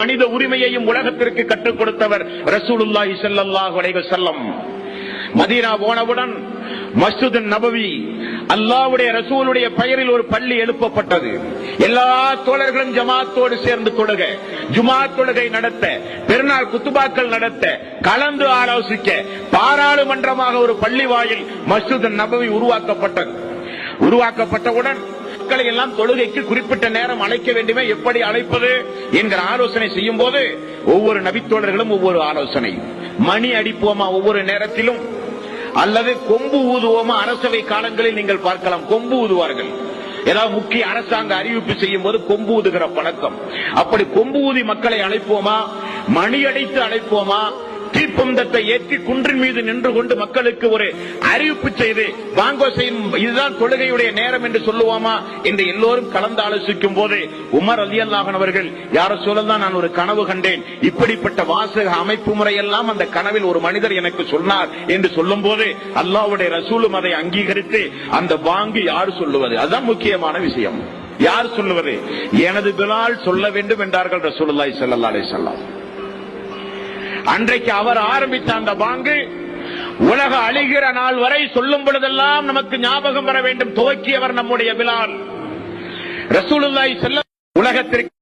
மனித உரிமையையும் உலகத்திற்கு கற்றுக் கொடுத்தவர் ரசூலுல்லாஹி சல்லாஹ் செல்லம் மதீனா போனவுடன் மஸ்ஜித் நபவி அல்லாவுடைய ரசூலுடைய பெயரில் ஒரு பள்ளி எழுப்பப்பட்டது. எல்லா தோழர்களும் ஜமாத்தோடு சேர்ந்து தொழுக ஜுமா தொழுகை நடத்த பெருநாள் குத்துபாக்கள் நடத்த கலந்து ஆலோசிக்க பாராளுமன்றமாக ஒரு பள்ளி வாயில் மஸ்ஜித் நபவி உருவாக்கப்பட்டது. உருவாக்கப்பட்டவுடன் மக்களை எல்லாம் தொழுகைக்கு குறிப்பிட்ட நேரம் அழைக்க வேண்டுமே எப்படி அழைப்பது என்கிற ஆலோசனை செய்யும் போது ஒவ்வொரு நபித்தோழர்களும் ஒவ்வொரு ஆலோசனை. மணி அடிப்போமா ஒவ்வொரு நேரத்திலும்? அல்லது கொம்பு ஊதுவோமா? அரசவை காலங்களில் நீங்கள் பார்க்கலாம் கொம்பு ஊதுவார்கள். ஏதாவது முக்கிய அரசாங்க அறிவிப்பு செய்யும் போது கொம்பு ஊதுகிற பழக்கம். அப்படி கொம்பு ஊதி மக்களை அழைப்போமா? மணி அடித்து அழைப்போமா? தீப்பந்தத்தை ஏற்றி குன்றின் மீது நின்று கொண்டு மக்களுக்கு ஒரு அறிவிப்பு செய்து வாங்கோ செய்யும் இதுதான் தொழுகையுடைய நேரம் என்று சொல்லுவோமா என்று எல்லோரும் கலந்து ஆலோசிக்கும் போது உமர் அலி அல்லாஹன் அவர்கள் யார சொல்லதான் நான் ஒரு கனவு கண்டேன். இப்படிப்பட்ட வாசக அமைப்பு முறையெல்லாம் அந்த கனவில் ஒரு மனிதர் எனக்கு சொன்னார் என்று சொல்லும் போது அல்லாவுடைய ரசூலும் அதை அங்கீகரித்து அந்த வாங்கி யார் சொல்லுவது? அதுதான் முக்கியமான விஷயம். யார் சொல்லுவது? எனது பிலால் சொல்ல வேண்டும் என்றார்கள் ரசூலுல்லாய் ஸல்லல்லாஹு அலைஹி அன்றைக்கு அவர் ஆரம்பித்த அந்த பாங்கு உலக அழிகிற நாள் வரை சொல்லும் பொழுதெல்லாம் நமக்கு ஞாபகம் வர வேண்டும். துவக்கியவர் நம்முடைய பிலால். ரசூலுல்லாய் செல்ல உலகத்திற்கு